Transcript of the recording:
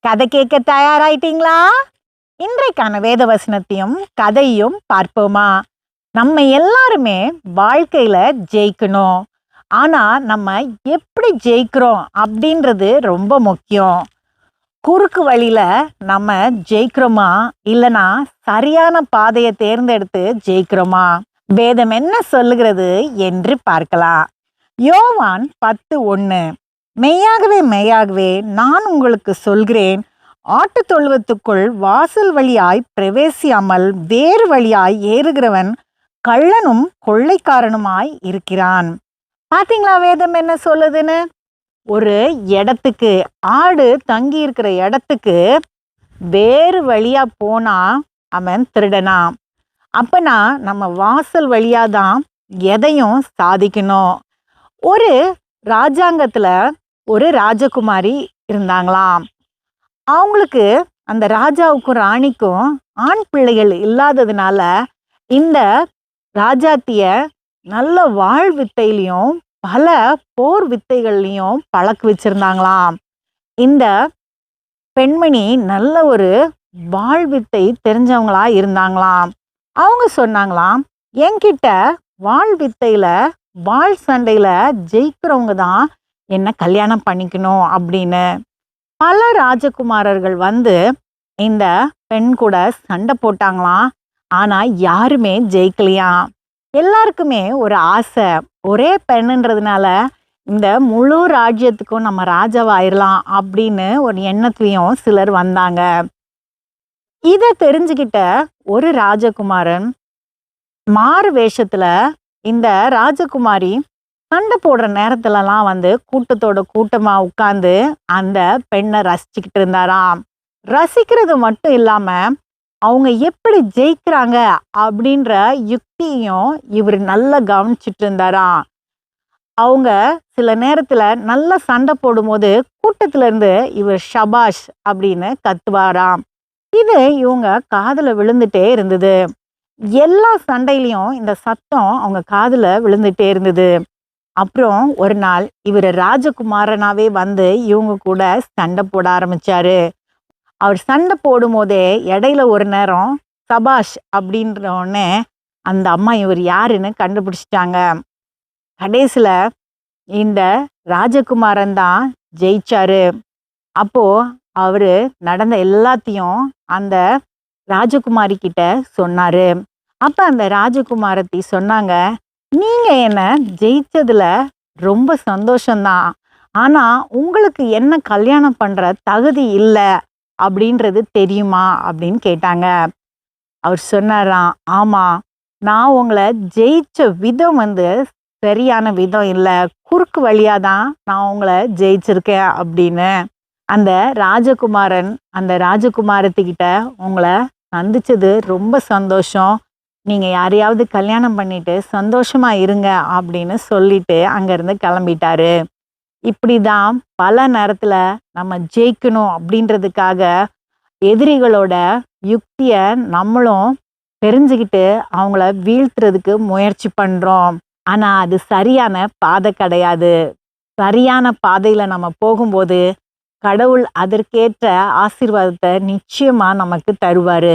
கதை கேட்க தயாராயிட்டீங்களா? இன்றைக்கான வேத வசனத்தையும் கதையும் பார்ப்போமா? நம்ம எல்லாருமே வாழ்க்கையில ஜெயிக்கணும். ஆனா நம்ம எப்படி ஜெயிக்கிறோம் அப்படின்றது ரொம்ப முக்கியம். குறுக்கு வழியில நம்ம ஜெயிக்கிறோமா? இல்லனா சரியான பாதையை தேர்ந்தெடுத்து ஜெயிக்கிறோமா? வேதம் என்ன சொல்லுகிறது என்று பார்க்கலாம். யோவான் பத்து ஒன்று மெய்யாகவே மெய்யாகவே நான் உங்களுக்கு சொல்கிறேன். ஆட்டு தொழுவத்துக்குள் வாசல் வழியாய் பிரவேசியாமல் வேறு வழியாய் ஏறுகிறவன் கள்ளனும் கொள்ளைக்காரனுமாய் இருக்கிறான். பாத்தீங்களா வேதம் என்ன சொல்லுதுன்னு? ஒரு இடத்துக்கு ஆடு தங்கி இருக்கிற இடத்துக்கு வேறு வழியா போனா அவன் திருடனா அப்பனா நம்ம வாசல் வழியா தான் எதையும் சாதிக்கணும். ஒரு ராஜாங்கத்துல ஒரு ராஜகுமாரி இருந்தாங்களாம். அவங்களுக்கு அந்த ராஜாவுக்கும் ராணிக்கும் ஆண் பிள்ளைகள் இல்லாததுனால இந்த ராஜாத்திய நல்ல வாழ் வித்தையிலையும் பல போர் வித்தைகள்லையும் பழக்க வச்சிருந்தாங்களாம். இந்த பெண்மணி நல்ல ஒரு வாழ் வித்தை தெரிஞ்சவங்களா இருந்தாங்களாம். அவங்க சொன்னாங்களாம் என்கிட்ட வாழ் வித்தையில வாழ் சண்டையில ஜெயிக்கிறவங்க தான் என்ன கல்யாணம் பண்ணிக்கணும் அப்படின்னு பல ராஜகுமாரர்கள் வந்து இந்த பெண் கூட சண்டை போட்டாங்களாம். ஆனால் யாருமே ஜெயிக்கலையாம் எல்லாருக்குமே ஒரு ஆசை. ஒரே பெண்ணுன்றதுனால இந்த முழு ராஜ்யத்துக்கும் நம்ம ராஜாவாயிரலாம் அப்படின்னு ஒரு எண்ணத்துலையும் சிலர் வந்தாங்க. இதை தெரிஞ்சுக்கிட்ட ஒரு ராஜகுமாரன் மாறு வேஷத்தில் இந்த ராஜகுமாரி சண்டை போடுற நேரத்துலலாம் வந்து கூட்டத்தோட கூட்டமா உட்காந்து அந்த பெண்ணை ரசிச்சுக்கிட்டு இருந்தாராம். ரசிக்கிறது மட்டும் இல்லாம அவங்க எப்படி ஜெயிக்கிறாங்க அப்படின்ற யுக்தியும் இவர் நல்லா கவனிச்சிட்டு இருந்தாராம். அவங்க சில நேரத்துல நல்லா சண்டை போடும்போது கூட்டத்துல இருந்து இவர் ஷபாஷ் அப்படின்னு கத்துவாராம். இது இவங்க காதுல விழுந்துட்டே இருந்தது. எல்லா சண்டையிலையும் இந்த சத்தம் அவங்க காதுல விழுந்துட்டே இருந்தது. அப்புறம் ஒரு நாள் இவர் ராஜகுமாரனாவே வந்து இவங்க கூட சண்டை போட ஆரம்பிச்சாரு. அவர் சண்டை போடும் போதே இடையில ஒரு நேரம் சபாஷ் அப்படின்ற உடனே அந்த அம்மா இவர் யாருன்னு கண்டுபிடிச்சிட்டாங்க. கடைசியில் இந்த ராஜகுமாரன் தான் ஜெயிச்சாரு. அப்போ அவரு நடந்த எல்லாத்தையும் அந்த ராஜகுமாரி கிட்ட சொன்னாரு. அப்ப அந்த ராஜகுமாரத்தி சொன்னாங்க நீங்கள் என்னை ஜெயித்ததில் ரொம்ப சந்தோஷந்தான் ஆனால் உங்களுக்கு என்ன கல்யாணம் பண்ணுற தகுதி இல்லை அப்படின்றது தெரியுமா அப்படின்னு கேட்டாங்க. அவர் சொன்னாராம் ஆமாம் நான் உங்களை ஜெயிச்ச விதம் வந்து சரியான விதம் இல்லை. குறுக்கு வழியாக தான் நான் உங்களை ஜெயிச்சிருக்கேன் அப்படின்னு. அந்த ராஜகுமாரன் அந்த ராஜகுமாரத்துக்கிட்ட உங்களை சந்திச்சது ரொம்ப சந்தோஷம். நீங்கள் யாரையாவது கல்யாணம் பண்ணிட்டு சந்தோஷமாக இருங்க அப்படின்னு சொல்லிட்டு அங்கேருந்து கிளம்பிட்டாரு. இப்படி தான் பல நேரத்தில் நம்ம ஜெயிக்கணும் அப்படின்றதுக்காக எதிரிகளோட யுக்தியை நம்மளும் தெரிஞ்சுக்கிட்டு அவங்கள வீழ்த்துறதுக்கு முயற்சி பண்ணுறோம் ஆனால் அது சரியான பாதை கிடையாது. சரியான பாதையில் நம்ம போகும்போது கடவுள் அதற்கேற்ற ஆசீர்வாதத்தை நிச்சயமாக நமக்கு தருவார்.